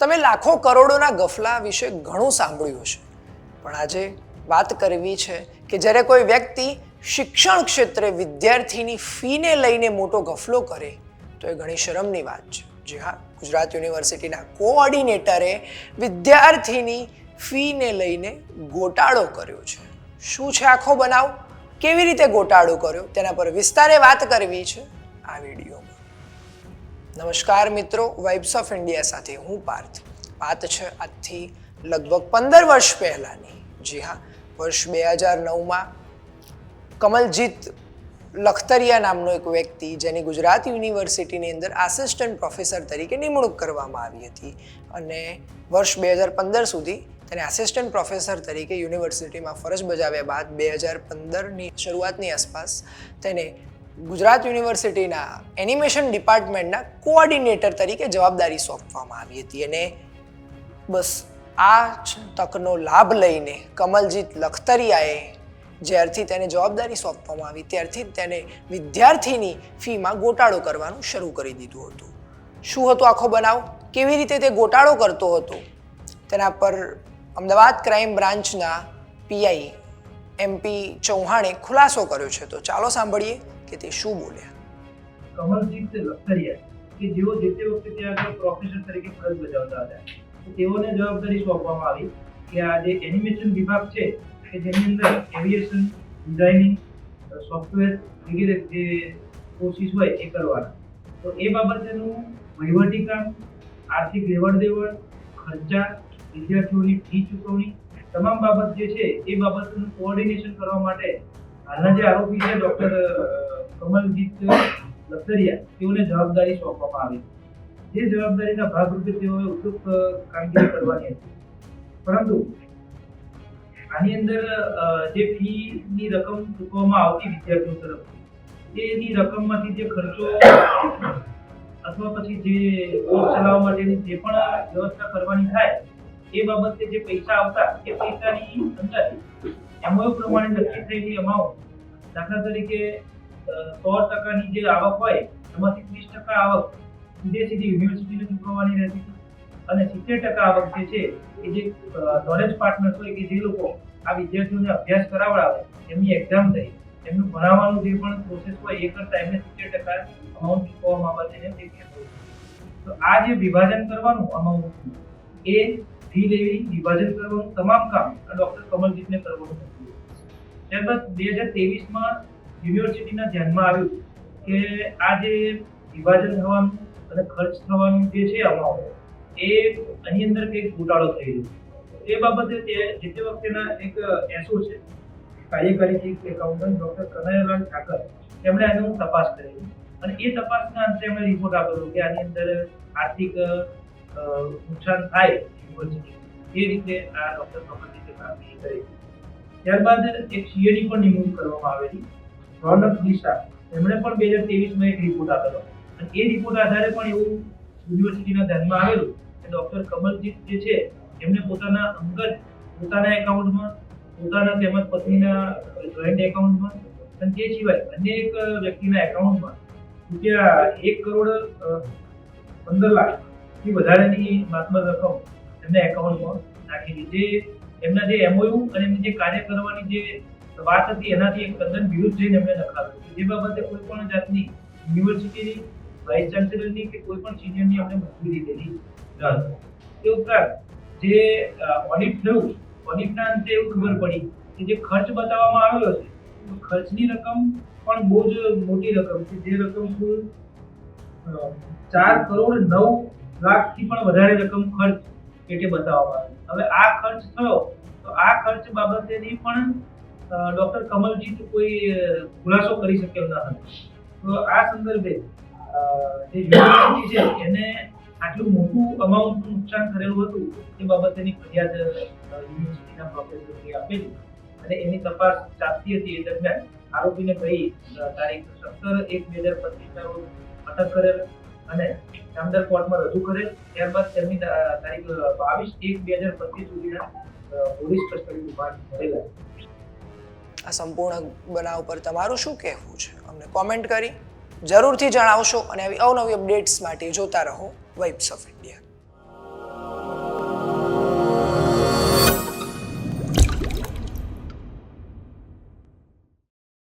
તમે લાખો કરોડોના ગફલા વિશે ઘણું સાંભળ્યું હશે. પણ આજે વાત કરવી છે કે જ્યારે કોઈ વ્યક્તિ શિક્ષણ ક્ષેત્રે વિદ્યાર્થીની ફીને લઈને મોટો ગફલો કરે, તો એ ઘણી શરમની વાત છે. જી હા, ગુજરાત યુનિવર્સિટીના કોઓર્ડિનેટરે વિદ્યાર્થીની ફીને લઈને ગોટાળો કર્યો છે. શું છે આખો બનાવ? કેવી રીતે ગોટાળો કર્યો? તેના પર વિસ્તારે વાત કરવી છે આ વિડીયોમાં નમસ્કાર મિત્રો વાઇબ્સ ઓફ ઇન્ડિયા સાથે હું પાર્થ. વાત છે આજથી લગભગ પંદર વર્ષ પહેલાંની. જી હા, વર્ષ બે હજાર નવમાં કમલજીત લખતરિયા નામનો એક વ્યક્તિ, જેની ગુજરાત યુનિવર્સિટીની અંદર આસિસ્ટન્ટ પ્રોફેસર તરીકે નિમણૂક કરવામાં આવી હતી અને વર્ષ બે હજાર પંદર સુધી તેને આસિસ્ટન્ટ પ્રોફેસર તરીકે યુનિવર્સિટીમાં ફરજ બજાવ્યા બાદ બે હજાર પંદરની શરૂઆતની આસપાસ તેને ગુજરાત યુનિવર્સિટીના એનિમેશન ડિપાર્ટમેન્ટના કોઓર્ડિનેટર તરીકે જવાબદારી સોંપવામાં આવી હતી અને બસ આ તકનો લાભ લઈને કમલજીત લખતરિયાએ જ્યારથી તેને જવાબદારી સોંપવામાં આવી ત્યારથી તેને વિદ્યાર્થીની ફીમાં ગોટાળો કરવાનું શરૂ કરી દીધું હતું. શું હતો આખો બનાવ? કેવી રીતે તે ગોટાળો કરતો હતો? તેના પર અમદાવાદ ક્રાઇમ બ્રાન્ચના પીઆઈ એમપી ચૌહાણે ખુલાસો કર્યો છે. તો ચાલો સાંભળીએ. કે તે શું બોલ્યા કમલજીત લખતરિયા કે જેઓ જે તે વખતે ત્યાં આગળ પ્રોફેસર તરીકે ફરજ બજાવતા હતા. તેઓને જવાબદારી સોંપવામાં આવી કે આ જે એનિમેશન વિભાગ છે, કે જેની અંદર એવિએશન ડિઝાઇનિંગ સોફ્ટવેર વગેરે જે કોર્સિસ હોય એ કરવાના. તો એ બાબતેનું વહીવટી આર્થિક લેવડ દેવડ ખર્ચા, વિદ્યાર્થીઓની ફી ચૂકવણી, તમામ બાબત જે છે એ બાબતનું કોઓર્ડિનેશન કરવા માટે હાલના જે આરોપી છે ડોક્ટર કમલજીત લખતરિયા તેઓને જવાબદારી સોંપવામાં આવી જે જવાબદારીના ભાગરૂપે તેઓએ ઉપયુક્ત કામગીરી કરવાની હતી. પરંતુ આની અંદર જે ફીની રકમ ચૂકવવામાં આવતી વિદ્યાર્થીઓ તરફ એની રકમમાંથી જે ખર્ચો અથવા પછી જે કોર્સ ચલાવવા માટેની જે પણ વ્યવસ્થા કરવાની થાય, એ બાબતે જે પૈસા આવતા, એ પૈસાની અંદર એમઓયુ પ્રમાણે નક્કી થયેલી અમાઉન્ટ દાખલા તરીકે સો ટકાની જે આવક હોય, એમાંથી ત્રીસ ટકા આવક સીધે સીધી યુનિવર્સિટીને ચૂકવવાની રહેતી હતી અને સિત્તેર ટકા આવક જે છે, એ જે નોલેજ પાર્ટનર્સ હોય કે જે લોકો આ વિદ્યાર્થીઓને અભ્યાસ કરાવડાવે, એમની એક્ઝામ થઈ, એમનું ભણાવવાનું જે પણ પ્રોસેસ હોય, એ કરતાં એમને સિત્તેર ટકા અમાઉન્ટ ચૂકવવા બાબતે તે કહેવાય તો આ જે વિભાજન કરવાનું અમાઉન્ટનું એ ફી લેવી, વિભાજન કરવાનું તમામ કામ આ ડૉક્ટર કમલજીતને કરવાનું હતું. ત્યારબાદ બે હજાર ત્રેવીસમાં યુનિવર્સિટીના ધ્યાનમાં આવ્યું કે આ જે વિભાજન થવાનું અને ખર્ચ થવાનું જે છે અમાઉન્ટ એ આની અંદર કંઈક ગોટાળો થઈ રહ્યો એ બાબતે જે તે વખતેના એક એસો છે, કાર્યકારી chief accountant doctor Kanaiyalal Thakar, તેમણે આનું તપાસ કરેલી અને એ તપાસના અંતે એમણે રિપોર્ટ આપેલો કે આની અંદર આર્થિક નુકસાન થાય યુનિવર્સિટી, એ રીતે આ ડોક્ટર સંબંધિત કામગીરી કરી ત્યારબાદ એક સીએની પણ નિમણૂક કરવામાં આવેલી. રોનક દિશા. એમણે પણ બે હજાર ત્રેવીસમાં એક રિપોર્ટ આપેલો. અને એ રિપોર્ટ આધારે પણ એવું યુનિવર્સિટીના ધ્યાનમાં આવેલું કે ડૉક્ટર કમલજીત જે છે, એમને પોતાના અંગત, પોતાના એકાઉન્ટમાં પોતાના તેમજ પત્નીના જોઈન્ટ એકાઉન્ટમાં અને તે સિવાય અન્ય એક વ્યક્તિના એકાઉન્ટમાં રૂપિયા એક કરોડ પંદર લાખથી વધારેની માતબર રકમ એમના એકાઉન્ટમાં નાખેલી. જે એમના જે એમઓયુ અને એમની જે કાર્ય કરવાની જે વાત હતી, એનાથી એક તદ્દન વિરુદ્ધ જઈને એમણે નખાવ્યું જે બાબતે કોઈ પણ જાતની યુનિવર્સિટીની વાઇસ ચાન્સેલરની કે કોઈ પણ સિનિયરની અમને મંજૂરી દીધેલી ન હતી. તે ઉપરાંત જે ઓડિટ થયું ઓડિટના અંતે એવું ખબર પડી કે જે ખર્ચ બતાવવામાં આવેલો છે ખર્ચની રકમ પણ બહુ જ મોટી રકમ છે. જે રકમ કુલ ચાર કરોડ નવ લાખથી પણ વધારે રકમ ખર્ચ પેટે બતાવવામાં આવી. હવે આ ખર્ચ થયો, તો આ ખર્ચ બાબતેની પણ ડોક્ટર કમલજીત કોઈ ખુલાસો કરી શક્યો ન હતો. તો આ સંદર્ભે જે યુનિવર્સિટી છે, એને આટલું મોટું અમાઉન્ટનું નુકસાન કરેલું હતું, એ બાબતેની ફરિયાદ યુનિવર્સિટીના પ્રોફેસરએ આપેલી. અને એની તપાસ ચાલતી હતી, એ દરમિયાન આરોપીને કહી તારીખ સત્તર એક બે હજાર પચીસના રોજ અટક કરેલ. અને જામનગર કોર્ટમાં રજૂ કરે, ત્યારબાદ તેમની તારીખ બાવીસ એક બે હજાર પચીસ સુધીના પોલીસ કસ્ટડી રિમાન્ડ મળેલા આ સંપૂર્ણ બનાવ પર તમારું શું કહેવું છે? અમને કોમેન્ટ કરી જરૂરથી જણાવશો અને આવી અવનવી અપડેટ્સ માટે જોતા રહો વાઇબ્સ ઓફ ઇન્ડિયા